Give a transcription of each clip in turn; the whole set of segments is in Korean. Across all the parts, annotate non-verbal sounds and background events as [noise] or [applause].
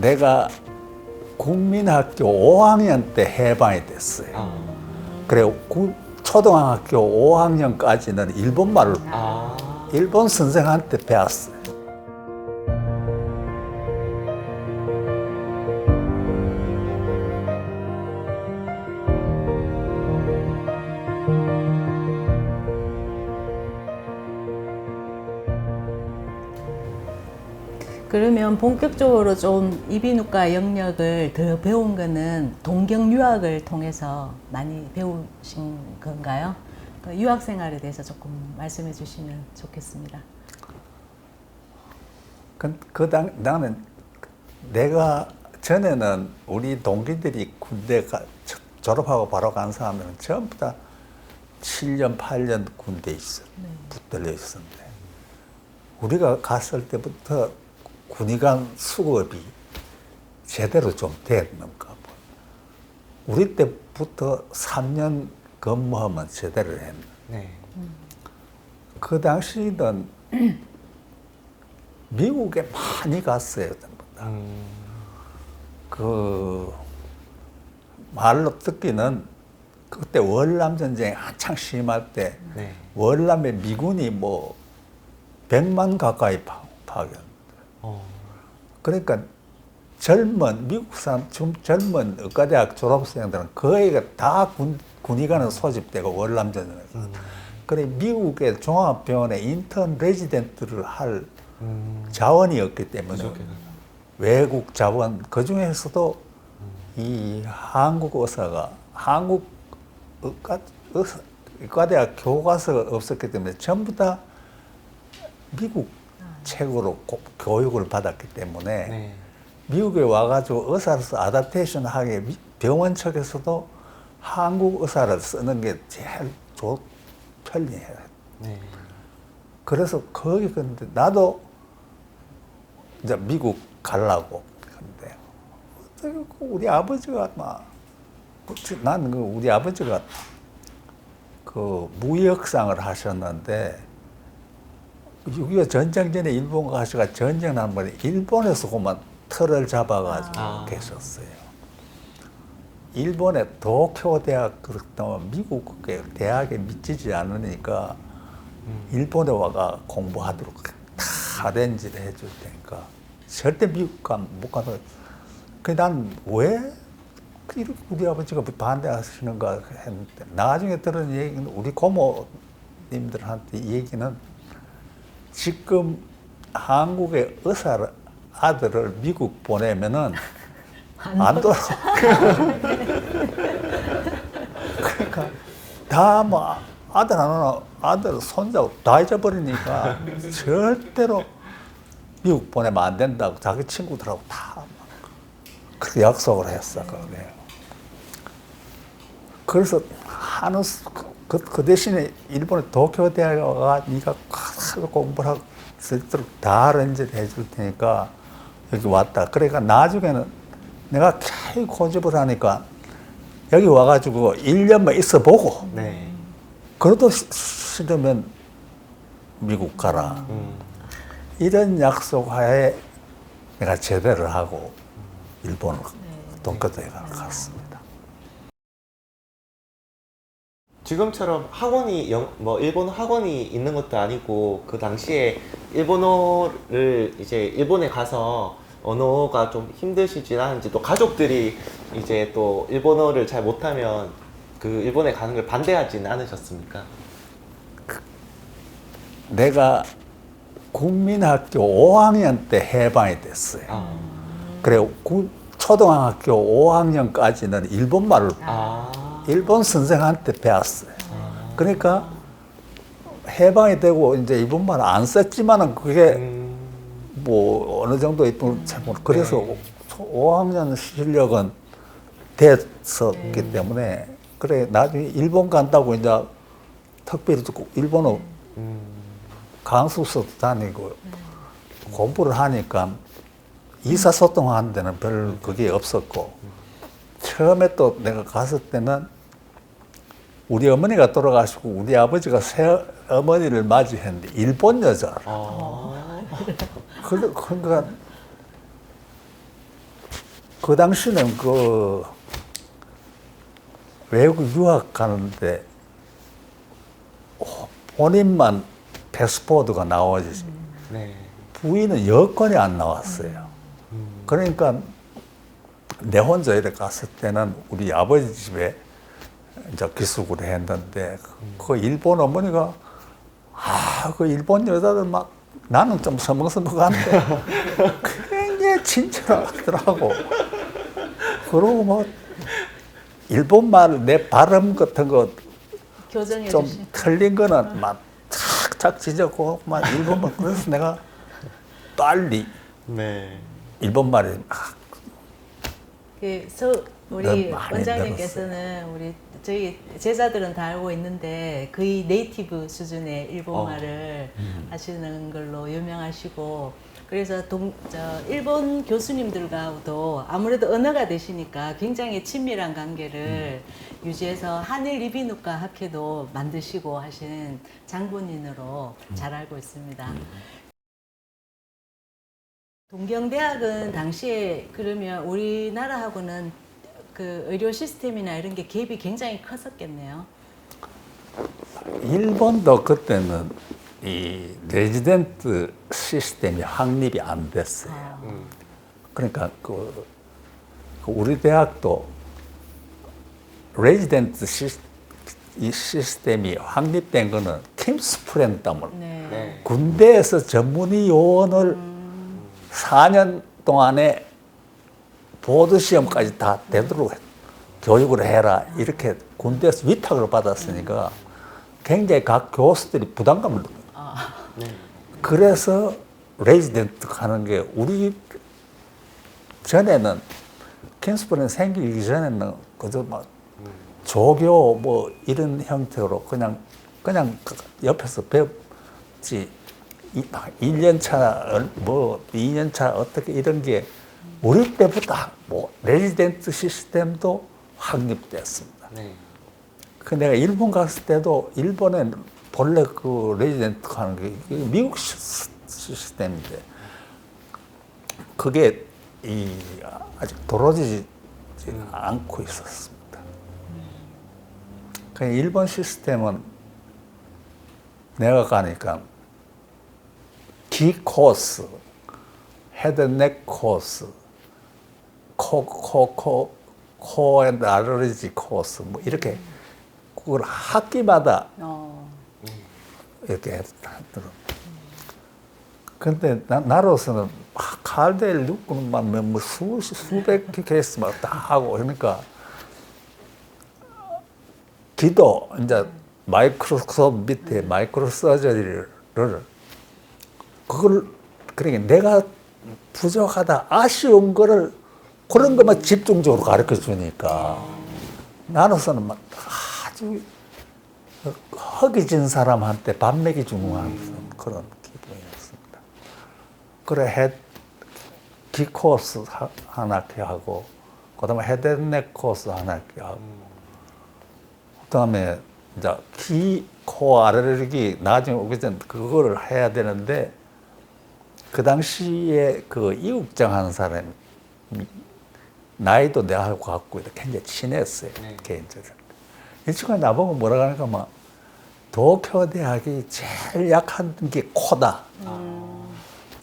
내가 국민학교 5학년 때 해방이 됐어요. 아, 그래 고- 초등학교 5학년까지는 일본말을 아, 일본 선생한테 배웠어요. 그러면 본격적으로 좀 이비인후과 영역을 더 배운 거는 동경 유학을 통해서 많이 배우신 건가요? 그 유학 생활에 대해서 조금 말씀해 주시면 좋겠습니다. 그, 그 당, 나는 내가 전에는 우리 동기들이 군대 가, 저- 졸업하고 바로 간 사람들은 전부 다 7년, 8년 군대 있어 붙들려 있었는데 우리가 갔을 때부터 군의관 수급이 제대로 좀 됐는가 봐. 우리 때부터 3년 근무하면 제대로 했는데 네. 그 당시는 [clears throat] 미국에 많이 갔어요. 전부 다. 음, 그 말로 듣기는 그때 월남 전쟁이 한창 심할 때 네. 월남에 미군이 뭐 100만 가까이 파, 파견. 어, 그러니까 젊은 미국 사람 좀 젊은 의과대학 졸업생들은 거의 다 군, 군의관은 소집되고 월남 전쟁에서. 음, 그래 미국의 종합병원에 인턴 레지던트를 할 음, 자원이 없기 때문에. 외국 자원 그 중에서도 이 한국 의사가 한국 의과, 의사, 의과 대학 교과서가 없었기 때문에 전부 다 미국 책으로 고- 교육을 받았기 때문에 네. 미국에 와가지고 의사로서 아다테이션 하게 미- 병원 측에서도 한국 의사를 쓰는 게 제일 좋, 편리해요. 네. 그래서 거기 근데 나도 이제 미국 가려고 근데 그 우리 아버지가 막난그 우리 아버지가 그 무역상을 하셨는데 6.25 전쟁 전에 일본 가시가 전쟁 난 번에 일본에서 그만 틀을 잡아가지고 아. 계셨어요. 일본의 도쿄 대학 그렇다면 미국의 대학에 미치지 않으니까 음. 일본에 와가 공부하도록 다 아렌지를 해줄 테니까 절대 미국 가못 가서 그난왜 이렇게 우리 아버지가 반대하시는가 했는데 나중에 들은 얘기는 우리 고모님들한테 얘기는 지금 한국의 의사 아들을 미국 보내면은 안 돌아. [laughs] 그러니까 다 뭐 아들 하나 아들 손자 다 잊어버리니까 절대로 미국 보내면 안 된다고 자기 친구들하고 다 그렇게 약속을 했어 그게. 그래서 하는 수- 그, 그 대신에 일본의 도쿄 대학에 가 네가 크게 공부를 하고 있을 때다 렌즈를 해줄 테니까 여기 왔다. 그러니까 나중에는 내가 계속 고집을 하니까 여기 와가지고 1년만 있어 보고 네. 그래도 시- 싫으면 미국 가라. 음, 이런 약속 하에 내가 제대를 하고 일본을 도쿄도에 갔습 지금처럼 학원이 영, 뭐 일본어 학원이 있는 것도 아니고 그 당시에 일본어를 이제 일본에 가서 언어가 좀 힘드시진 않은지 또 가족들이 이제 또 일본어를 잘 못하면 그 일본에 가는 걸 반대하지는 않으셨습니까? 내가 국민학교 5학년 때 해방이 됐어요. 아, 그래 구- 초등학교 5학년까지는 일본말을 아, 일본 선생한테 배웠어요. 아. 그러니까 해방이 되고 이제 일본말 안 썼지만은 그게 음, 뭐 어느 정도 일본 잘 모르. 그래서 네. 5학년 실력은 됐었기 때문에 그래 나중에 일본 간다고 이제 특별히 또 일본어 음, 강수서 다니고 공부를 하니까 이사소통하는 데는 별 그게 없었고 처음에 또 내가 갔을 때는 우리 어머니가 돌아가시고 우리 아버지가 새 어머니를 맞이했는데 일본 여자 아, 그- 그러니까 그 당시는 그 외국 유학 가는데 본인만 패스포드가 나와지지 네. 부인은 여권이 안 나왔어요. 음. 그러니까 내 혼자 이렇게 갔을 때는 우리 아버지 집에 이제 기숙을 했는데 그 일본 어머니가 아 그 일본 여자들 막 나는 좀 서먹서먹한데 굉장히 친절하더라고. 그러고 뭐 일본 말 내 발음 같은 거 좀. 틀린 거는 막 착착 지적고 막 일본 말 그래서 내가 빨리 네. 일본 말이 막 그 서 우리 원장님께서는 우리 저희 제자들은 다 알고 있는데 거의 네이티브 수준의 일본말을 하시는 걸로 유명하시고 그래서 동, 저 일본 교수님들과도 아무래도 언어가 되시니까 굉장히 친밀한 관계를 유지해서 한일 이비인후과 학회도 만드시고 하신 장본인으로 잘 알고 있습니다. 동경대학은 당시에 그러면 우리나라하고는 그 의료 시스템이나 이런 게 갭이 굉장히 컸었겠네요. 일본도 그때는 이 레지던트 시스템이 확립이 안 됐어요. 아, 음. 그러니까 그, 그 우리 대학도 레지던트 시스, 이 시스템이 확립된 거는 킴스프렌 때문에 네. 네. 군대에서 전문의 요원을 4년 동안에 보드 시험까지 다 되도록 교육을 해라 이렇게 군대에서 위탁을 받았으니까 굉장히 각 교수들이 부담감을 느껴요. 아, 네. 그래서 레지던트 하는 게 우리 전에는 킹스프렌 생기기 전에는 그저 막 조교 뭐 이런 형태로 그냥 그냥 그 옆에서 배웠지 이- 막 1년 차 뭐 2년 차 어떻게 이런 게 우리 때부터 뭐 레지던트 시스템도 확립됐습니다. 네. 그 내가 일본 갔을 때도 일본엔 본래 그 레지던트 하는 게 미국 시- 시스템인데 그게 이 아직 도로지지 않고 있었습니다. 그 일본 시스템은 내가 가니까 기 코스, 헤드넥 코스, 코, 코, 코, 코앤 알러지 코스, 뭐 이렇게 그걸 학기마다 어, 이렇게 하더라고. 근데 나, 나로서는 막 칼데를 눕고는 뭐 수, 수백 개 케이스 막 다 하고 그러니까 기도 이제 마이크로스코프 밑에 마이크로 서저리를 그걸 그러니까 내가 부족하다 아쉬운 거를 그런 것만 집중적으로 가르쳐 주니까 나로서는 막 아주 허기진 사람한테 밥 먹이 주는 그런 기분이었습니다. 그래 해 기코스 하- 하나 개 하고 그다음에 헤드넥 코스 하나 개 하고 그다음에 이제 기코 알레르기 나중에 오기 전 그거를 해야 되는데 그 당시에 그 이국장 하는 사람이 나이도 내하고 갖고 굉장히 친했어요 네. 개인적으로. 이 친구가 나보고 뭐라 하니까 막 도쿄 대학이 제일 약한 게 코다.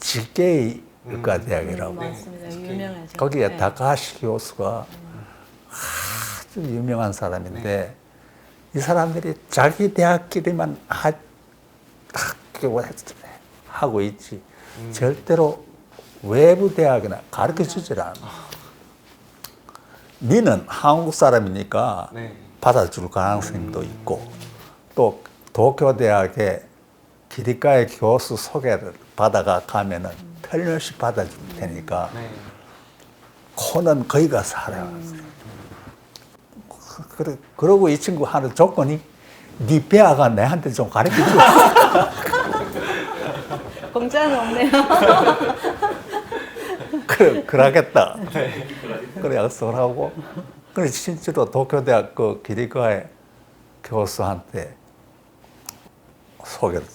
직계의 의과 대학이라고. 음, 맞습니다. 유명하죠. 거기에 네. 다카시 교수가 아주 유명한 사람인데 이 사람들이 자기 대학끼리만 하, 학교 하고 있지 절대로 외부 대학이나 가르쳐 주질 않아. 니는 한국 사람이니까 네. 받아줄 가능성도 있고 또 도쿄 대학의 기리과의 교수 소개를 받아가 가면은 틀림없이 받아줄 테니까 네. 코는 거기 가서 하라. 그래, 그러고 이 친구 하는 조건이 네 배아가 내한테 좀 가르쳐 줘. 공짜는 없네요. [laughs] 그래, 그러겠다. 그래, 약속을 하고. 그래, 실제로 도쿄대학 그 기리과의 교수한테 소개를.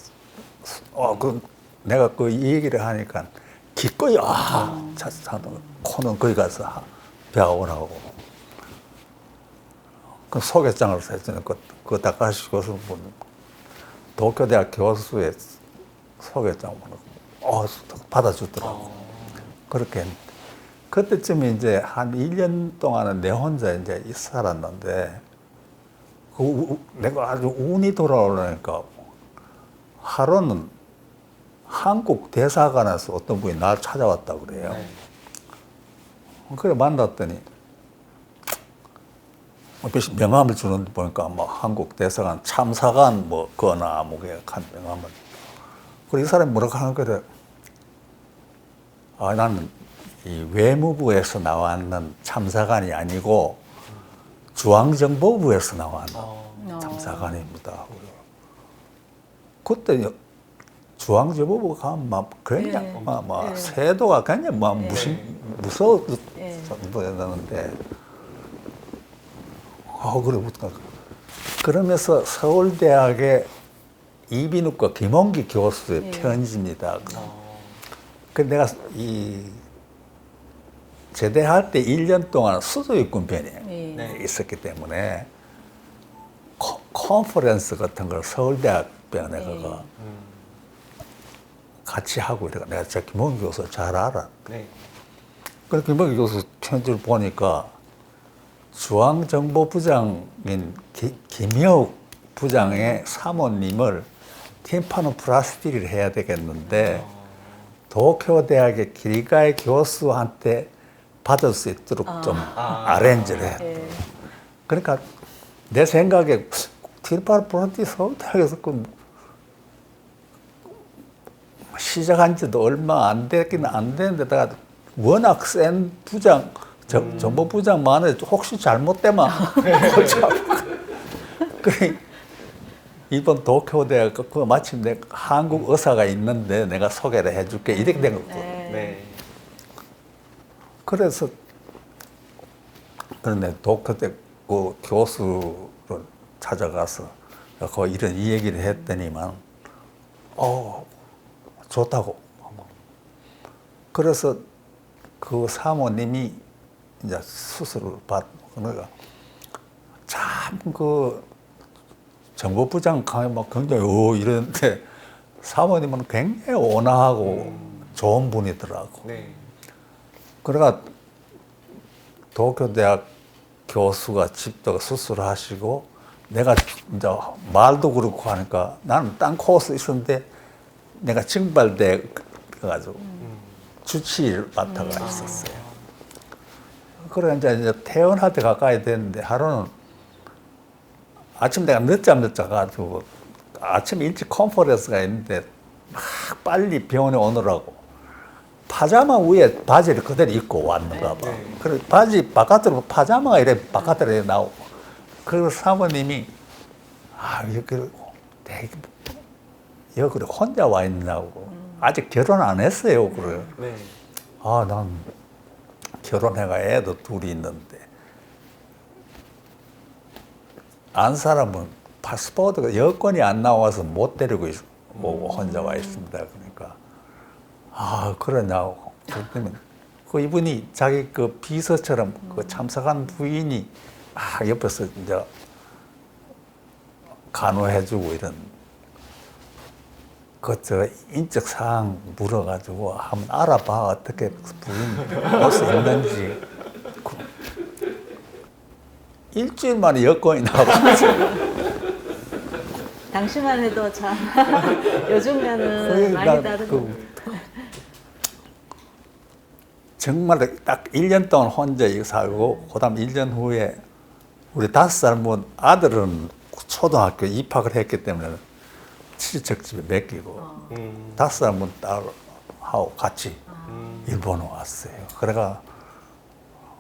어, 그, 내가 그 이 얘기를 하니까 기꺼이, 아, 자, 자, 코는 거기 가서 하- 배워오라고. 그 소개장을 했더니 그, 그 다카시 교수 분 도쿄대학 교수의 소개장을 어, 받아주더라고. 그렇게 했는데. 그때쯤 이제 한 1년 동안은 내 혼자 이제 살았는데 그 우- 내가 아주 운이 돌아오려니까 하루는 한국 대사관에서 어떤 분이 날 찾아왔다 그래요. 네. 그래 만났더니 몇 명함을 주는데 보니까 뭐 한국 대사관 참사관 뭐 거나 뭐게 한 명함을. 그래 이 사람이 뭐라고 하는 거래. 아 나는 이 외무부에서 나왔는 참사관이 아니고 중앙정보부에서 나왔는 어. 참사관입니다. 그때 중앙정보부가 막 그냥 네. 막, 막 네. 세도가 그냥 막 무심 무서워 네. 아 그래 어떡하 그러면서 서울대학의 이비인후과 김원기 교수의 네. 편지입니다. 어. 그 내가 이 제대할 때 1년 동안 수도육군편에 네. 네. 있었기 때문에 컨- 컨퍼런스 같은 걸 서울대학병원에 네. 가가 음. 같이 하고 이래가 내가 저 김원기 교수 잘 알아. 네. 그래서 김학기 교수 편지를 보니까 중앙정보부장인 기- 김여욱 부장의 사모님을 팀파노 플라스틱을 해야 되겠는데 도쿄 대학의 길가의 교수한테 받을 수 있도록 좀 아. 아렌지를 해. 예. 그러니까 내 생각에 틸파노 플라스틱 서울대학에서 그 시작한 지도 얼마 안 됐긴 안 됐는데다가 워낙 센 부장, 정, 정보 부장만에 혹시 잘못되면. [laughs] 그래 이번 도쿄 대학 그 마침 내 한국 의사가 있는데 내가 소개를 해줄게 이렇게 된 거고. 네. 네. 그래서 그런데 도쿄대 그 교수를 찾아가서 그 이런 이 얘기를 했더니만 어 좋다고 그래서 그 사모님이 이제 수술을 받 그러니까 참그 정보부장 가면 막 굉장히 오 이러는데 사모님은 굉장히 온화하고 좋은 분이더라고. 네. 그래가 도쿄 대학 교수가 직접 수술을 하시고 내가 이제 말도 그렇고 하니까 나는 딴 코스 있었는데 내가 증발돼 가지고 주치의를 맡아가 있었어요. 그래 이제 이제 퇴원할 때 가까이 됐는데 하루는 아침 내가 늦잠 늦자 가지고 아침 일찍 컨퍼런스가 있는데 막 빨리 병원에 오느라고 파자마 위에 바지를 그대로 입고 왔는가 봐. 네. 그래 바지 바깥으로 파자마가 이래 바깥으로 나오고. 그리고 사모님이 아 여기 되게 여기 혼자 와 있냐고. 아직 결혼 안 했어요. 그래. 네. 아, 난 결혼해가 애도 둘이 있는데 안 사람은 파스포드가 여권이 안 나와서 못 데리고 있, 뭐 혼자 와 있습니다. 아 그러냐고 그랬더니 그 이분이 자기 그 비서처럼 그 참석한 부인이 막 옆에서 이제 간호해주고 이런 그저 인적 사항 물어가지고 한번 알아봐 어떻게 부인 올수 있는지. 그 일주일 만에 여권이 나와서 당시만 해도 참 [laughs] 요즘과는 많이 난 다른 그 정말 딱 1년 동안 혼자 이거 살고 그 다음 1년 후에 우리 다섯 살뭐 아들은 초등학교 입학을 했기 때문에 친척 집에 맡기고 음. 다섯 살은 딸하고 같이 음. 일본에 왔어요. 그래가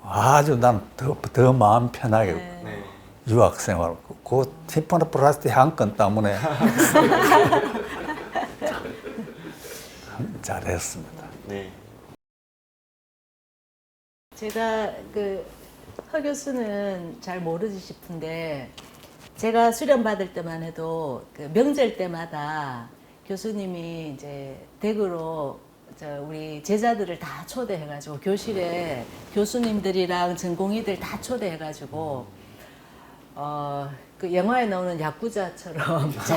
아주 난 더 더 마음 편하게 네. 네. 유학 생활. 그 티파니 플라스틱 한 건 때문에 [laughs] 잘했습니다. 네. 제가 그허 교수는 잘 모르지 싶은데 제가 수련 받을 때만 해도 그 명절 때마다 교수님이 이제 댁으로 저 우리 제자들을 다 초대해가지고 교실에 교수님들이랑 전공의들 다 초대해가지고 어 그 영화에 나오는 야구자처럼 [laughs] 저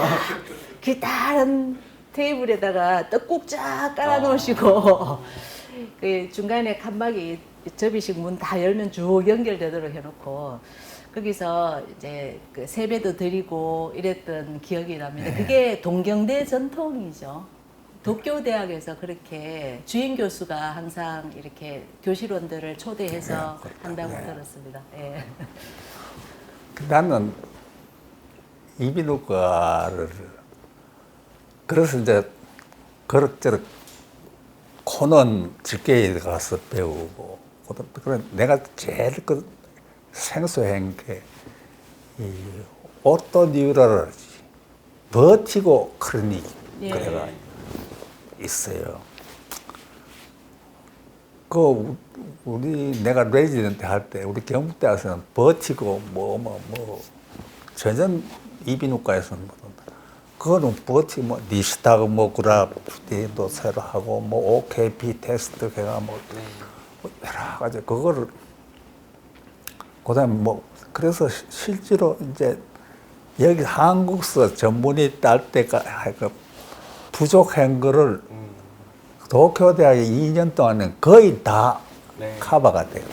기다란 테이블에다가 떡국 쫙 깔아놓으시고 그 중간에 칸막이 접이식 문 다 열면 쭉 연결되도록 해놓고 거기서 이제 그 세배도 드리고 이랬던 기억이 납니다. 그게 동경대 전통이죠. 도쿄 대학에서 그렇게 주임 교수가 항상 이렇게 교실원들을 초대해서 네, 한다고 네. 들었습니다. 예. 나는 이비인후과를 그래서 이제 그럭저럭 코는 직계에 가서 배우고 그래 내가 제일 그 생소한 게이 오토뉴러지 버티고 크로닉 예. 그래가 있어요. 그 우- 우리 내가 레지던트 할 때 우리 경북대학에서는 버티고 뭐뭐 뭐 전전 이비인후과에서는 뭐 그거는 버티고 뭐 니스타그 뭐 그라프티도 새로 하고 뭐 OKP 테스트 해가 뭐 여러 가지 그거를 그다음 에 뭐 그래서 시- 실제로 이제 여기 한국서 전문의 딸 때가 그 부족한 거를 도쿄 대학에 2년 동안은 거의 다 네. 커버가 돼요.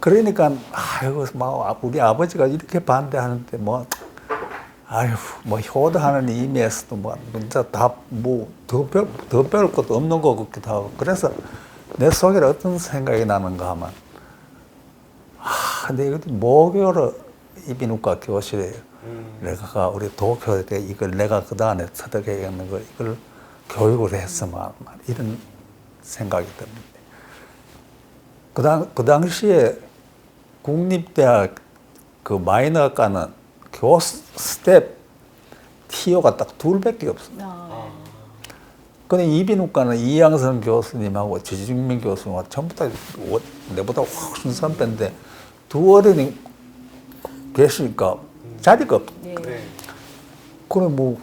그러니까 아이고 막 우리 아버지가 이렇게 반대하는데 뭐 아유 뭐 효도하는 의미에서도 뭐 진짜 다뭐더별더 배울 것도 없는 것 같기도 하고 그래서 내 속에 어떤 생각이 나는가 하면 아 근데 이거 모교로 이비인후과 교실에 음. 내가 우리 도쿄대 이걸 내가 그 다음에 터득해야겠는 걸 이걸 교육을 했으면 이런 생각이 듭니다. 그, 당, 그 당시에 국립대학 그 마이너과는 교수 스텝 티오가 딱 둘밖에 없어요. 어, 근데 이비인후과는 이양선 교수님하고 지중민 교수님하고 전부 다 워- 내보다 훨씬 선배인데 두 어른이 계시니까 자리가 없. 예. 네. 그래 뭐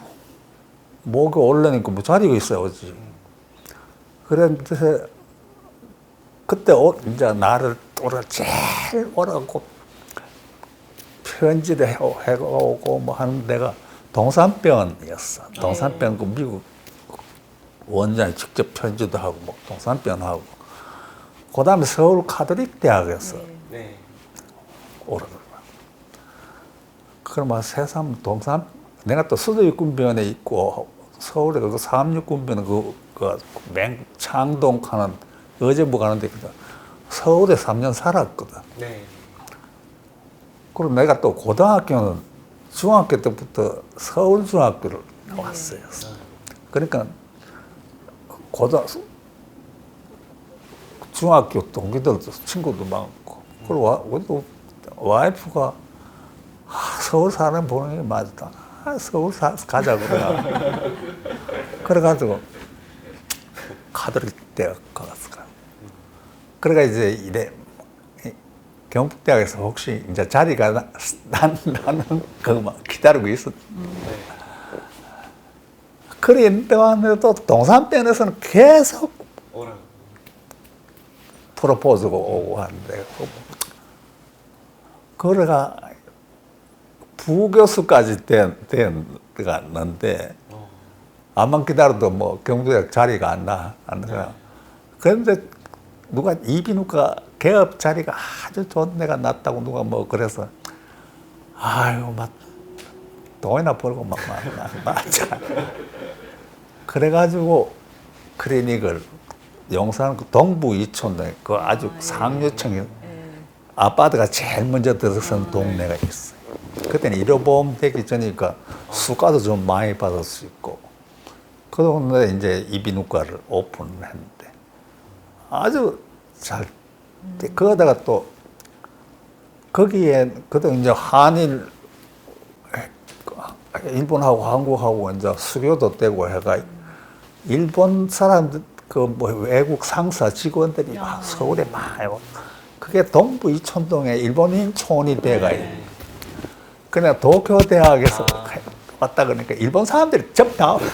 목이 올라니까 뭐 자리가 있어야지. 그런데 그때 오- 이제 나를 또래 제일 오라고 편지를 해- 해오고 뭐 하는 데가 동산병원이었어. 동산병원 그 미국 원장이 직접 편지도 하고 뭐 동산병원 하고 그 다음에 서울 카톨릭 대학에서 네. 오라고. 그러면 세상 동산 내가 또 수도육군병원에 있고 서울에 그 삼육군병원 그, 그 맹창동 가는 어제부 가는데 그 서울에 3년 살았거든. 네. 그리고 내가 또 고등학교는 중학교 때부터 서울 중학교를 왔어요. 그러니까 고등 중학교 동기들도 친구도 많고 그리고 와, 우리도 와이프가 아, 서울 사람 보는 게 맞다. 아, 서울 사, 가자 그래. [laughs] 그래가지고 카톨릭 대학 갔어. 그래가 이제 이래 이 경북대학에서 혹시 이제 자리가 나, 난, 나는 그막 기다리고 있었. 그랬는데도 동산병에서는 계속. 프로포즈가 오고 하는데 그래가 부교수까지 된, 된 있는데 어. 암만 기다려도 뭐 경북대학 자리가 안 나. 안 나. 그런데 누가 이비인후과 개업 자리가 아주 좋은 데가 났다고 누가 뭐 그래서 아유 막 돈이나 벌고 막 맞자. 그래가지고 클리닉을 용산 그 동부 이촌에 그 아주 상류층에 아파트가 제일 먼저 들어선 동네가 있어요. 그때는 의료보험 되기 전이니까 수가도 좀 많이 받을 수 있고. 그 동네에 이제 이비인후과를 오픈했는데 아주 잘 그거다가 또 거기에 그때 이제 한일 일본하고 한국하고 이제 수교도 되고 해가 일본 사람들 그 뭐 외국 상사 직원들이 막 서울에 많아요. 그게 동부 이촌동에 일본인 촌이 돼가 네. 요 그냥 도쿄 대학에서 아. 왔다 그러니까 일본 사람들이 접다. [laughs]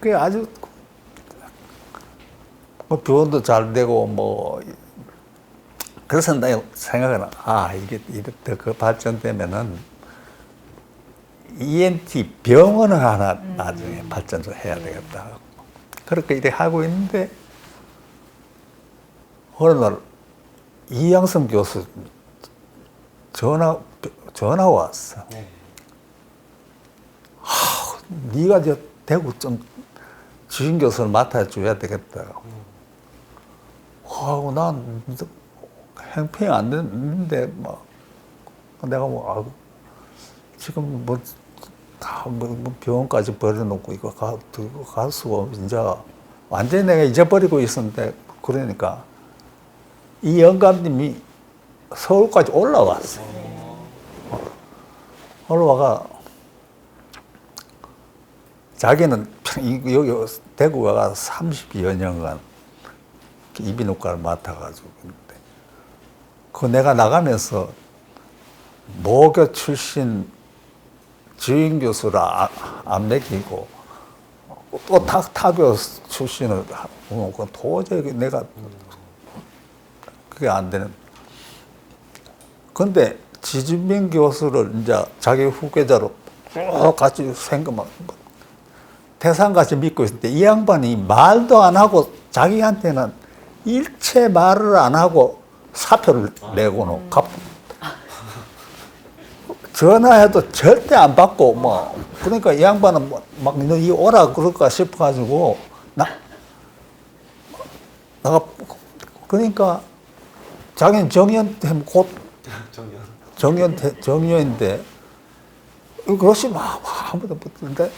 그게 아주 뭐 교원도 잘 되고 뭐 그래서 내가 생각은 아 이게 이렇게 그 발전되면은 ENT 병원을 하나 나중에 발전을 해야 되겠다. 그렇게 이렇게 하고 있는데 어느 날 이양성 교수 전화 전화 왔어. 네. 네가 저 대구 좀 주임 교수를 맡아줘야 되겠다. 하고 난 행편이 안 됐는데 막 내가 뭐 아이고, 지금 뭐, 다 뭐, 뭐 병원까지 버려놓고 이거 가, 들고 갈 수가 없 이제 완전히 내가 잊어버리고 있었는데 그러니까 이 영감님이 서울까지 올라왔어. 올라와가 자기는 이- 여기 대구 가 가서 30여 년간 이비인후과를 맡아가지고 있는데 그 내가 나가면서 모교 출신 주임 교수를 아- 안 맡기고 또 타, 타교 출신을 하고 그 도저히 내가 그게 안 되는 근데 지진민 교수를 이제 자기 후계자로 쭉 같이 생각만 태산같이 믿고 있을 때 이 양반이 말도 안 하고 자기한테는 일체 말을 안 하고 사표를 내고는 갑 전화해도 절대 안 받고 뭐. 그러니까 이 양반은 막너이 오라 그럴까 싶어가지고 나 나가 그러니까 자기는 되면 곧 정연. 정년인데 그것이 막 아무도 못는데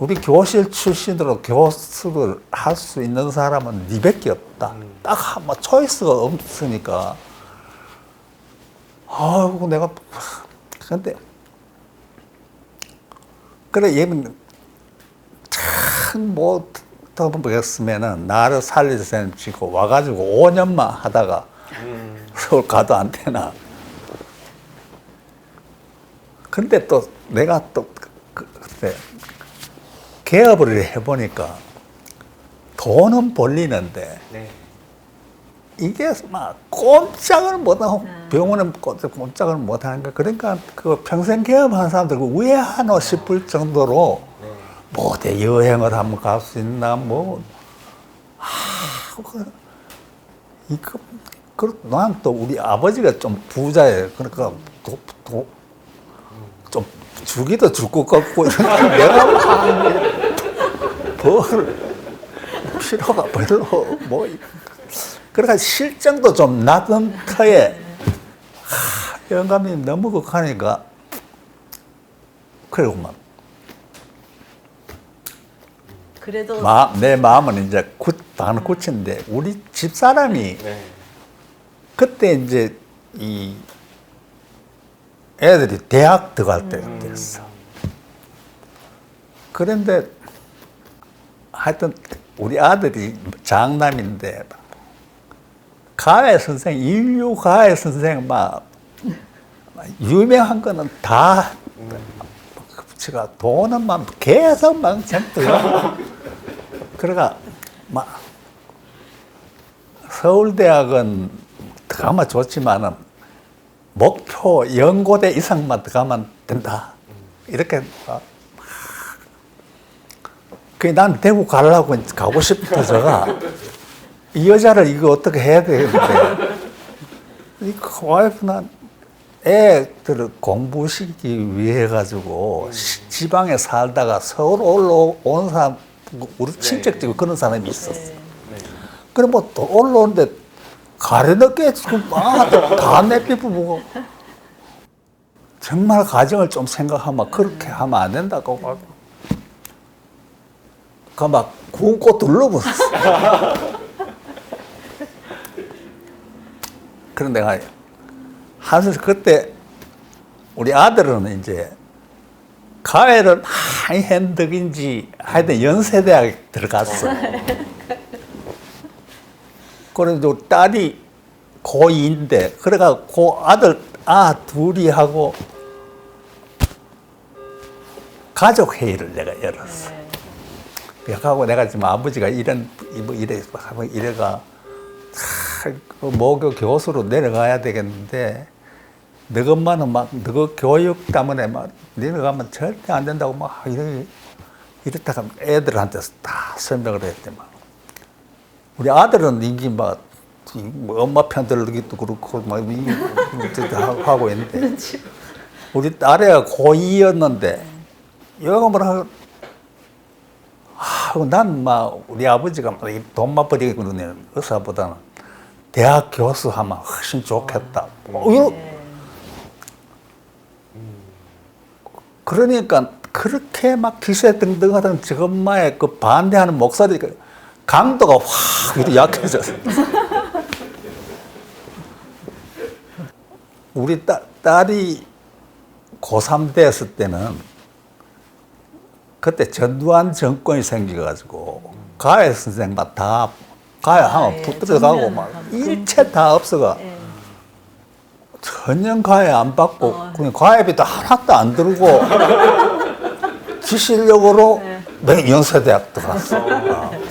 우리 교실 출신으로 교수를 할 수 있는 사람은 니밖에 없다. 딱뭐 초이스가 없으니까. 아이고 내가 근데 그래 얘는 참뭐 더보겠으면은 나를 살릴 셈 치고 와가지고 5년만 하다가 음. 서울 가도 안 되나. 근데 또 내가 또 그- 그때 개업을 해보니까 돈은 벌리는데 네. 이게 막 꼼짝을 못하고 병원에 꼼짝- 꼼짝을 못하는 거 그러니까 그 평생 개업한 사람들 왜 하노 싶을 정도로 네. 뭐 어디 여행을 한번 갈 수 있나 뭐 아, 그, 이거 그난또 우리 아버지가 좀 부자예요. 그러니까 도, 도, 좀 주기도 줄 것 같고 내가 막뭘 필요가 별로 뭐 그러니까 실정도 좀 낮은 터에 하, 영감이 너무 극하니까 그러고만 그래도 마, 내 마음은 이제 굳, 나는 굳힌데 우리 집 사람이 네. 그때 이제 이 애들이 대학 들어갈 때가 됐어. 그런데 하여튼 우리 아들이 장남인데 가해 선생, 인류 가해 선생 막 유명한 거는 다 제가 돈은 막 계속 망쳤더라. 그러니까 막 서울대학은 들어가면 좋지만은 목표 연고대 이상만 들어가면 된다. 이렇게 막. 그난 대구 가려고 가고 싶어서가 이 여자를 이거 어떻게 해야 되는데 이 와이프는 애들을 공부시키기 위해 가지고 시- 지방에 살다가 서울 올라온 사람 우리 친척 중에 그런 사람이 있었어. 그래 뭐또 올라오는데 가려늦게 지금 다 내비부고 정말 가정을 좀 생각하면 그렇게 하면 안 된다고 막. 그막 굶고 둘러붙었어. 그런 내가 하면서 그때 우리 아들은 이제 가해를 많이 한 덕인지 하여튼 연세대학에 들어갔어. [laughs] 그래도 딸이 고2인데 그래가 고 아들 아 둘이 하고 가족 회의를 내가 열었어. 하고 내가 지금 아버지가 이런 뭐 이래 하고 이래가 차, 그 모교 교수로 내려가야 되겠는데 너 엄마는 막너 교육 때문에 막 내려가면 절대 안 된다고 막 이래 이렇다가 애들한테 다 설명을 했대 막 우리 아들은 이게 막, 이뭐 엄마 편 들기도 그렇고 막 하고 있는데 우리 딸애가 고2였는데 여가 뭐라 하고 난막 우리 아버지가 막돈 맞버리고 그러네. 의사보다는 대학 교수 하면 훨씬 좋겠다. 뭐 이런- 그러니까 그렇게 막 기세 등등하던 저 엄마의 그 반대하는 목소리가 강도가 확 이렇게 약해졌어. 우리 딸, 딸이 고3 됐을 때는 그때 전두환 정권이 생겨가지고 가해 선생만 다 가해 하면 예, 붙들어가고 정면 막 일체 다 없어가 예. 전혀 가해 안 받고 어. 그냥 가해비도 하나도 안 들고 [laughs] 지 실력으로 네. 맹 연세대학 들어갔어.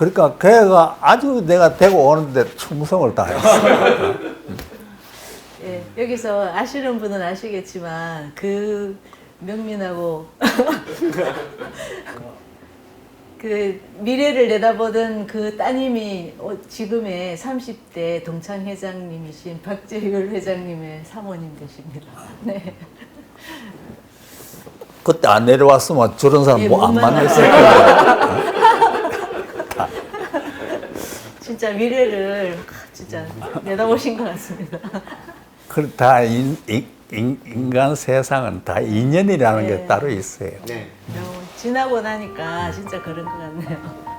어. 그러니까 걔가 아주 내가 대고 오는데 충성을 다했어. [laughs] 예, 여기서 아시는 분은 아시겠지만 그 명민하고 [laughs] 그 미래를 내다보던 그 따님이 어, 지금의 30대 동창 회장님이신 박재율 회장님의 사모님 되십니다. 네. 그때 안 내려왔으면 저런 사람 예, 뭐안못 만났을 거야. [laughs] 진짜 미래를 진짜 내다보신 것 같습니다. 그다 인, 인, 인- 인간 세상은 다 인연이라는 네. 게 따로 있어요. 네. 너무 지나고 나니까 진짜 그런 것 같네요.